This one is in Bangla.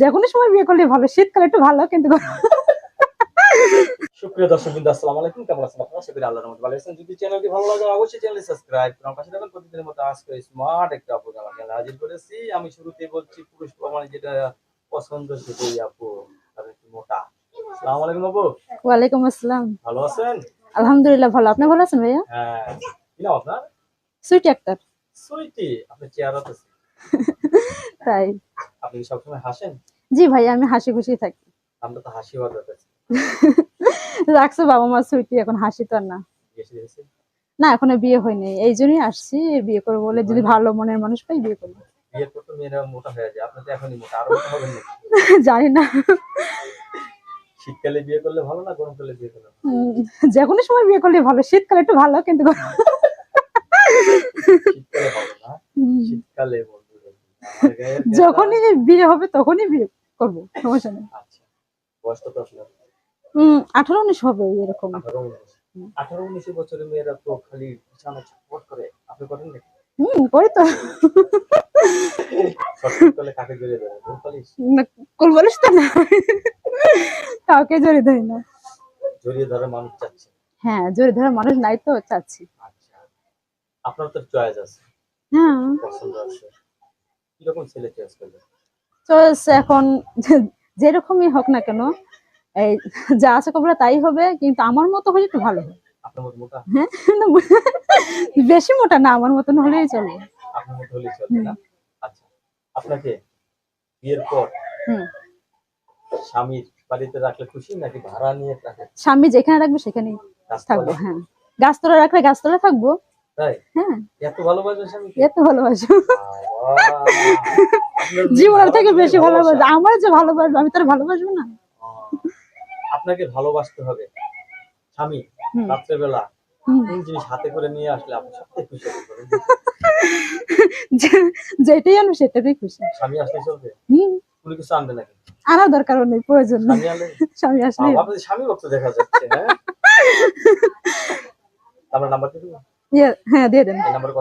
যে কোনো সময় বিয়ে করলে ভালো শীতকালে একটু ভালো কিন্তু সুপ্রিয় দর্শক বিন্দু আসসালামু আলাইকুম। কেমন আছেন আপনারা? সবাই আল্লাহর রহমতে ভালো আছেন। যদি চ্যানেলটি ভালো লাগে অবশ্যই চ্যানেলটি সাবস্ক্রাইব করুন পাশে থাকুন। প্রতিদিনের মতো আজকে স্মার্ট একটা আপু চ্যানেল হাজির করেছি। আমি শুরুতে বলছি পুরুষ প্রমাণে যেটা পছন্দ সেটাই আপু কারণ একটু মোটা। আসসালামু আলাইকুম আপু। ওয়ালাইকুম আসসালাম। ভালো আছেন? আলহামদুলিল্লাহ ভালো। আপনি ভালো আছেন ভাইয়া? হ্যাঁ। কি নাম আপনার? সুইটি আক্তার। সুইটি। আপনার চেহারা তো তাই। আপনি কি সবসময় হাসেন? জি ভাইয়া আমি হাসি খুশি থাকি। আমরা তো হাসি কাছে রাখছো বাবা মা সুইটি এখন হাসি তো না। না এখনও বিয়ে হয়নি। এই জন্যই আসছি বিয়ে করব বলে যদি ভালো মনের মানুষ পাই বিয়ে করব। বিয়ের পর তো মেয়েরা মোটা হয়ে যায় আপনি তো এখনই মোটা আরও মোটা হবেন জানি না। শীতকালে বিয়ে করলে ভালো না গরমকালে বিয়ে করলে? যে কোনো সময় বিয়ে করলে ভালো শীতকালে একটু ভালো কিন্তু শীতকালে ভালো না। শীতকালে যখনই বিয়ে হবে তখনই বিয়ে করব সমস্যা নেই। আচ্ছা আঠারো উনিশ হবে এরকম। আঠারো উনিশ। বছরের মেয়েরা তো খালি বিছানা ছটফট করে। আপনি করেন নাকি? হম করি তো। ছটফট কাকে জড়িয়ে দেবে ঘুম পালিশ? কুল বলিস তো না। কাউকে জড়ি ধরি না। জড়িয়ে ধরে মানুষ চাচ্ছে? হ্যাঁ জড়ি ধরার মানুষ নাই তো চাচ্ছি। আচ্ছা। আপনার তো চয়েস আছে। হ্যাঁ। পছন্দ আছে। কীরকম ছেলে চয়েস করবে চয়েস এখন যেরকমই হোক না কেন এই যা আছে কবরা তাই হবে কিন্তু আমার মতো হলে একটু ভালো হয়। হ্যাঁ বেশি মোটা না আমার মতন হলেই চলবে। আপনার মতো হলেই চলবে না? আচ্ছা আপনাকে বিয়ের পর স্বামীর বাড়িতে রাখলে খুশি নাকি ভাড়া নিয়ে রাখে স্বামী যেখানে রাখবে সেখানেই থাকব? হ্যাঁ। গাছতলা রাখলে গাছতলা থাকব এত ভালোবাসো জীবনের থেকে বেশি ভালোবাসা। আমার যে ভালোবাসবো আমি তার ভালোবাসবো না। আপনাকে ভালোবাসতে হবে। স্বামী রাত্রেবেলা কোন জিনিস হাতে করে নিয়ে আসলে আপনি সবথেকে খুশি যেটাই আনব সেটাতেই খুশি। স্বামী আসলে চলবে? হম। কোনো কিছু আনবে নাকি? আনার দরকারও নেই প্রয়োজন নেই। স্বামী আসলে আপনাদের স্বামী ভক্ত দেখা যাচ্ছে হ্যাঁ? আমার নাম্বার দিয়ে দেবো ইয়ে, হ্যাঁ দিয়ে দেন এই নাম্বারে?